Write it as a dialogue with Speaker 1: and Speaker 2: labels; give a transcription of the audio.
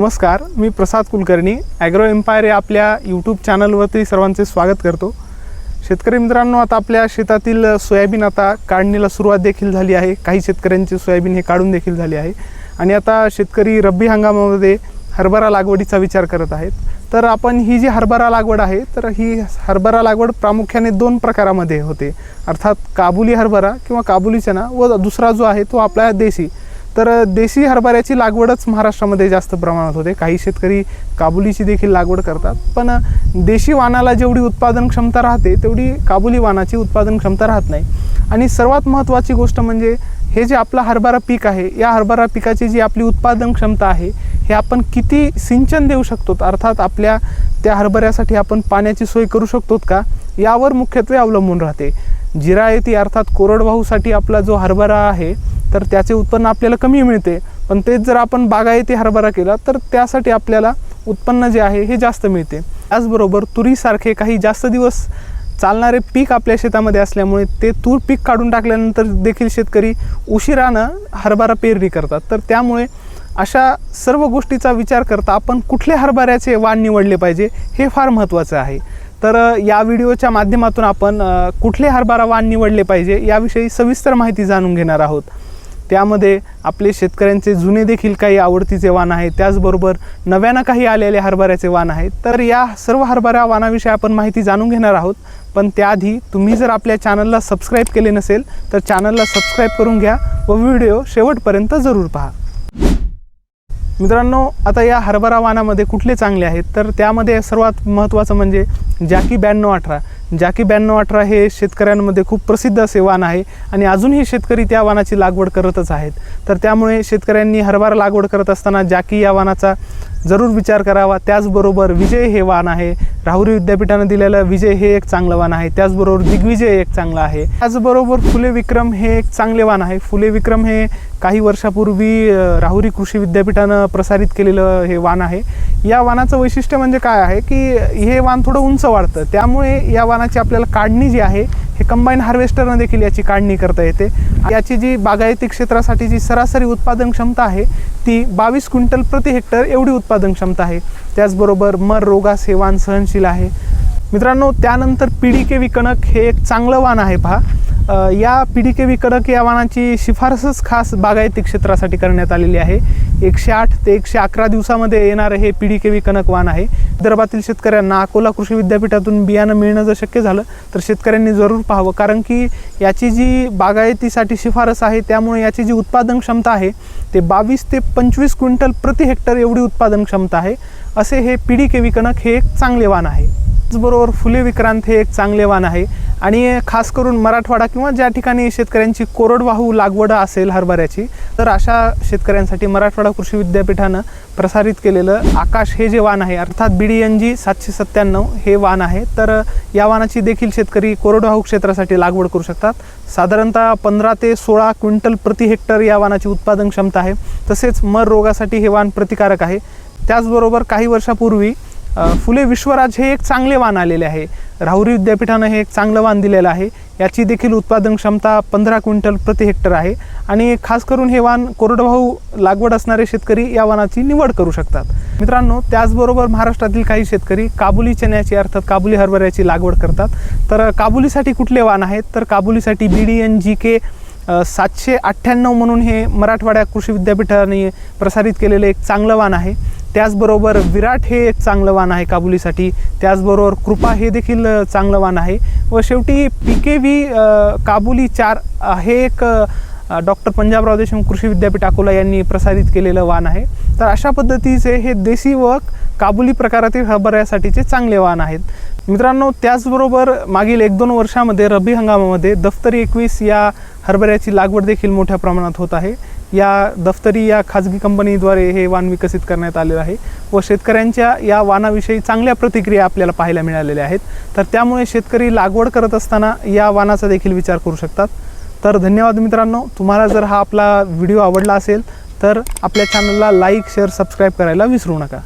Speaker 1: नमस्कार मी Prasad Kulkarni agro empire या आपल्या यूट्यूब चॅनलवरती सर्वांचे स्वागत करतो. शेतकरी मित्रांनो आता आपल्या शेतातील सोयाबीन आता काढणीला सुरुवात देखील झाली आहे. काही शेतकऱ्यांचे सोयाबीन हे काढून देखील झाली आहे. आणि आता शेतकरी रब्बी हंगामामध्ये हरभरा लागवडीचा विचार करत आहेत. तर आपण ही जी हरभरा लागवड आहे तर ही हरभरा लागवड प्रामुख्याने दोन प्रकारामध्ये होते. अर्थात काबुली हरभरा किंवा काबुली चना व दुसरा जो आहे तो आपला देशी. तर देशी हरभऱ्याची लागवडच महाराष्ट्रामध्ये जास्त प्रमाणात होते. काही शेतकरी काबुलीची देखील लागवड करतात. पण देशी वाणाला जेवढी उत्पादन क्षमता राहते तेवढी काबुली वाणाची उत्पादन क्षमता राहत नाही. आणि सर्वात महत्त्वाची गोष्ट म्हणजे हे जे आपलं हरभरा पीक आहे या हरभरा पिकाची जी आपली उत्पादन क्षमता आहे हे आपण किती सिंचन देऊ शकतो? अर्थात आपल्या त्या हरभऱ्यासाठी आपण पाण्याची सोय करू शकतो का? यावर मुख्यत्वे अवलंबून राहते. जिरायती अर्थात कोरडवाहूसाठी आपला जो हरभरा आहे तर त्याचे उत्पन्न आपल्याला कमी मिळते. पण तेच जर आपण बागायती हरभरा केला तर त्यासाठी आपल्याला उत्पन्न जे आहे हे जास्त मिळते. त्याचबरोबर तुरीसारखे काही जास्त दिवस चालणारे पीक आपल्या शेतामध्ये असल्यामुळे ते तूर पीक काढून टाकल्यानंतर देखील शेतकरी उशिरानं हरभरा पेरणी करतात. तर त्यामुळे अशा सर्व गोष्टीचा विचार करता आपण कुठल्या हरभऱ्याचे वाण निवडले पाहिजे हे फार महत्त्वाचं आहे. तर या व्हिडिओच्या माध्यमातून आपण कुठले हरभरा वाण निवडले पाहिजे याविषयी सविस्तर माहिती जाणून घेणार आहोत. त्यामध्ये आपले शेतकऱ्यांचे जुने देखील काही आवडतीचे वाण आहेत. त्याचबरोबर नव्यानं काही आलेले हरभऱ्याचे वाण आहेत. तर या सर्व हरभरा वाणाविषयी आपण माहिती जाणून घेणार आहोत. पण त्याआधी तुम्ही जर आपल्या चॅनलला सबस्क्राईब केले नसेल तर चॅनलला सबस्क्राईब करून घ्या व व्हिडिओ शेवटपर्यंत जरूर पहा. मित्रांनो आता या हरभरा वाणामध्ये कुठले चांगले आहेत? तर त्यामध्ये सर्वात महत्त्वाचं म्हणजे जॅकी ब्याण्णव अठरा. जॅकी ब्याण्णव अठरा हे शेतकऱ्यांमध्ये खूप प्रसिद्ध असे वाण आहे आणि अजूनही शेतकरी त्या वाणाची लागवड करतच आहेत. तर त्यामुळे शेतकऱ्यांनी हरभरा लागवड करत असताना जॅकी या वाणाचा जरूर विचार करावा. त्याचबरोबर विजय हे वाण आहे. राहुरी विद्यापीठानं दिलेलं विजय हे एक चांगलं वाण आहे. त्याचबरोबर दिग्विजय एक चांगलं आहे. त्याचबरोबर फुले विक्रम हे एक चांगले वाण आहे. फुले विक्रम हे काही वर्षापूर्वी राहुरी कृषी विद्यापीठानं प्रसारित केलेलं हे वाण आहे. या वानाचं वैशिष्ट्य म्हणजे काय आहे की हे वाण थोडं उंच वाढतं. त्यामुळे या वाणाची आपल्याला काढणी जी आहे हे कंबाईन हार्वेस्टरनं देखील याची काढणी करता येते. याची जी बागायती क्षेत्रासाठी जी सरासरी उत्पादन क्षमता आहे ती बावीस क्विंटल प्रति हेक्टर एवढी उत्पादन क्षमता आहे. त्याचबरोबर मर रोगास हे वाण सहनशील आहे. मित्रांनो त्यानंतर पिढीके विकणक हे एक चांगलं वाण आहे पहा. या पी डी के व्ही कडक या वाणाची शिफारसच खास बागायती क्षेत्रासाठी करण्यात आलेली आहे. एकशे आठ ते एकशे अकरा दिवसामध्ये येणारं हे पी डी केवी कणक वाण आहे. विदर्भातील शेतकऱ्यांना अकोला कृषी विद्यापीठातून बियाणं मिळणं जर शक्य झालं तर शेतकऱ्यांनी जरूर पाहावं. कारण की याची जी बागायतीसाठी शिफारस आहे त्यामुळे याची जी उत्पादन क्षमता आहे ते बावीस ते पंचवीस क्विंटल प्रति हेक्टर एवढी उत्पादन क्षमता आहे. असे हे पिढीके विकणक हे एक चांगले वाण आहे. त्याचबरोबर फुले विक्रांत हे एक चांगले वाण आहे. आणि खास करून मराठवाडा किंवा ज्या ठिकाणी शेतकऱ्यांची कोरडवाहू लागवड असेल हरभऱ्याची तर अशा शेतकऱ्यांसाठी मराठवाडा कृषी विद्यापीठानं प्रसारित केलेलं आकाश हे जे वाण आहे अर्थात बी डी एन जी सातशे सत्त्याण्णव हे वाण आहे. तर या वाणाची देखील शेतकरी कोरडवाहू क्षेत्रासाठी लागवड करू शकतात. साधारणतः पंधरा ते सोळा क्विंटल प्रति हेक्टर या वाणाची उत्पादन क्षमता आहे. तसेच मर रोगासाठी हे वाण प्रतिकारक आहे. त्याचबरोबर काही वर्षापूर्वी फुले विश्वराज हे एक चांगले वाण आलेले आहे. राहुरी विद्यापीठानं हे एक चांगलं वाण दिलेलं आहे. याची देखील उत्पादन क्षमता पंधरा क्विंटल प्रति हेक्टर आहे आणि खास करून हे वाण कोरडवाहू लागवड असणारे शेतकरी या वाणाची निवड करू शकतात. मित्रांनो त्याचबरोबर महाराष्ट्रातील काही शेतकरी काबुली चण्याची अर्थात काबुली हरभऱ्याची लागवड करतात. तर काबुलीसाठी कुठले वाण आहेत? तर काबुलीसाठी बी डी एन जी के सातशे अठ्ठ्याण्णव म्हणून हे मराठवाड्या कृषी विद्यापीठाने प्रसारित केलेलं एक चांगलं वाण आहे. त्याचबरोबर विराट हे एक चांगलं वाण आहे काबुलीसाठी. त्याचबरोबर कृपा हे देखील चांगलं वाण आहे. व शेवटी पी के व्ही काबुली चार हे एक डॉक्टर पंजाबराव देशमुख कृषी विद्यापीठ अकोला यांनी प्रसारित केलेलं वाण आहे. तर अशा पद्धतीचे हे देशी व काबुली प्रकारातील हरभऱ्यासाठीचे चांगले वाण आहेत. मित्रांनो त्याचबरोबर मागील एक दोन वर्षामध्ये रब्बी हंगामामध्ये दफ्तरी एकवीस या हरभऱ्याची लागवड देखील मोठ्या प्रमाणात होत आहे. या दफ्तरी या खाजगी कंपनीद्वारे हे वाण विकसित करण्यात आलेलं आहे व शेतकऱ्यांच्या या वाणाविषयी चांगल्या प्रतिक्रिया आपल्याला पाहायला मिळालेल्या आहेत. तर त्यामुळे शेतकरी लागवड करत असताना या वाणाचा देखील विचार करू शकतात. तर धन्यवाद मित्रांनो. तुम्हाला जर हा आपला व्हिडिओ आवडला असेल तर आपल्या चॅनलला लाईक शेअर सबस्क्राईब करायला विसरू नका.